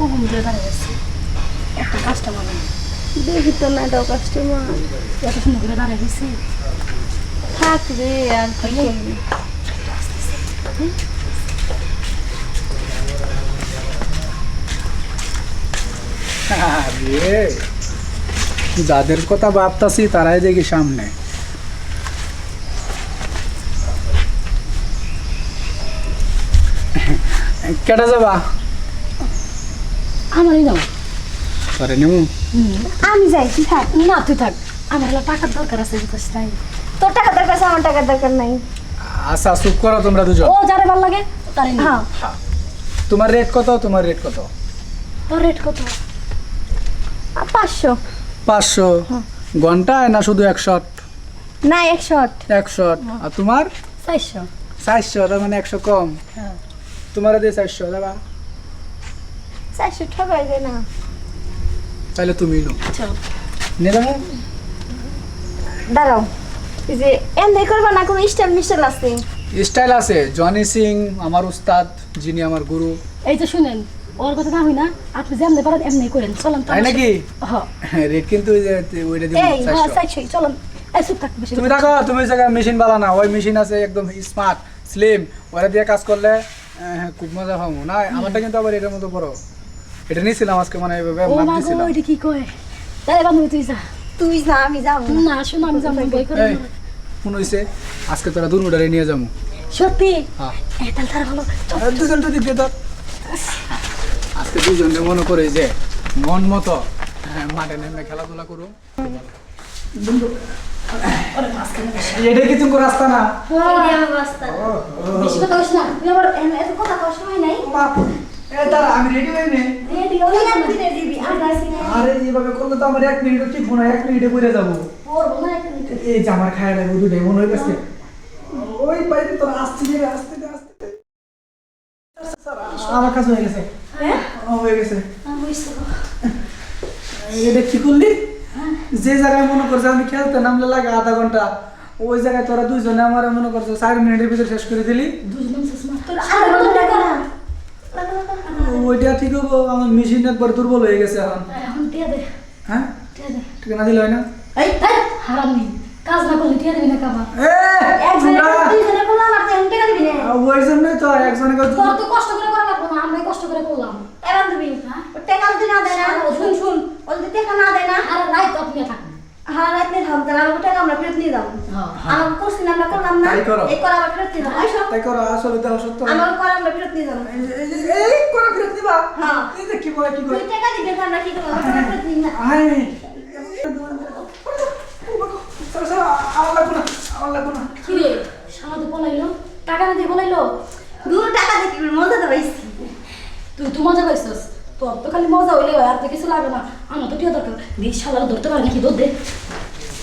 খুব উমরে দাঁড়িয়ে আছে একটা কাস্টমার দেখি তো না এটাও কাস্টমার এত সুন্দর করে দাঁড়িয়ে গেছি। থাক রে আর কি করবি? যাদের কথা ভাবতাছি তারাই দেখি সামনে। কেটে যাবা? আমারই দাও। পরে নেমু। আমি যাই তুই থাক। না তুই থাক। আমার হলো টাকার দরকার আছে বুঝছিস তাই। তোর টাকা দরকার আছে আমার টাকার দরকার নাই। আচ্ছা চুপ করো তোমরা দুজন। ও যারে ভালো লাগে তারে হ্যাঁ। তোমার রেট কত? তোমার রেট কত? তোর রেট কত? পাঁচশো। পাঁচশো। ঘন্টায় না শুধু একশো না একশো একশো আর তোমার? চারশো। চারশো তার মানে একশো কম। হ্যাঁ। তোমার দিয়ে চারশো যাবা চারশো না। তাহলে তুমি নো চল দাঁড়াও। এই যে এমনি করবা না কোনো স্টাইল মিস্টাইল আছে? স্টাইল আছে। জনি সিং আমার উস্তাদ যিনি আমার গুরু। এই তো শুনেন ওর কথা না হই না আপনি যেমনি পারেন এমনি করেন চলেন তাই নাকি? হ্যাঁ। রেট কিন্তু ওই যে ওইটা দিব এই হ্যাঁ চলেন। থাক তুমি দেখো তুমি জায়গায় মেশিন বালা না ওই মেশিন আছে একদম স্মার্ট স্লিম ওরা দিয়ে কাজ করলে খুব মজা পাবো না আমারটা কিন্তু আবার এটার মতো বড়। এটা নিয়েছিলাম আজকে মানে এইভাবে ও মাপ মা গো এটা কি কয়? তাহলে বান্ধবী তুই যা। তুই যা আমি যাব। না। না আমি যাব বই করে মনে হয়েছে আজকে তোরা দুনুটারে নিয়ে যাব। সত্যি? হ্যাঁ। তাহলে তার ভালো চল। দুজন তো দিকে ধর। আজকে দুজনকে মনে করে যে মন মতো হ্যাঁ, মাঠে নেমে খেলাধুলা করো। এটা কি তুমি রাস্তা না? রাস্তা। বেশি কথা না। তুই এত কথা নাই? এ আমি রেডি না। আর এইভাবে করলে তো আমার এক মিনিটও ঠিক না এক মিনিটে পড়ে যাব। পড়ব না একটা মিনিট। এই যে আমার খায় লাগবে দুটাই মনে হইতেছে। ওই বাইরে আসতে দে আসতে দে আসতে দে আমার কাছে হয়ে গেছে। হ্যাঁ? হয়ে গেছে। এটা কি করলি যে জায়গায় মনে করছে আমি খেলতে নামলে লাগে আধা ঘণ্টা ওই জায়গায় তোরা দুইজনে আমার মনে করছ চার মিনিটের ভিতরে শেষ করে দিলি দুজন শেষ মাস তোর আর আর কোনো টাকা না। ওইটা ঠিক হব আমার মেশিন একবার দুর্বল হয়ে গেছে এখন। এখন টিয়া দে। হ্যাঁ? টিয়া দে। ঠিক না দিলে হয় না? এই কাজ না করলে টিয়া দিবি না কাবা। একজনে দিবি। ওই জন্যই তো কষ্ট করে করা লাগবে না আমরাই কষ্ট করে করলাম। এ বান্ধবী, ও টাকা যদি না দেয় না, শুন, শুন, ও যদি টাকা না দেয় না, আর রাত আপনি হ্যাঁ, রাত নিয়ে থাম, তাহলে আমাকে টাকা আমরা ফেরত নিয়ে যাব। আমাকে করছি না, আমরা করলাম না, তাই করো। এই করা আমরা ফেরত নিয়ে যাব। এই শোন, তাই করো আসলে দেখো সত্য আমাকে করা আমরা ফেরত নিয়ে যাব। এই যে- এই যে- এই করে ফেরত দিবা হ্যাঁ। এই যে কি করে কি করে তুই টাকা দিবি, আমরা কি করব? ফেরত নিই না। আয় সরো, সরো, আমার লাগবো না আমার লাগবো না কি রে সারা তো বলাইলো টাকা না দিয়ে বলাইলো দূর টাকা দিয়ে মজা তো পাইছি। তুই তো মজা পাইছস তোর তো খালি মজা হইলে হয়, আর তো কিছু লাগে না। আমার তো কেউ দরকার। দিয়ে শালা ধরতে পারে নাকি দৌড় দে।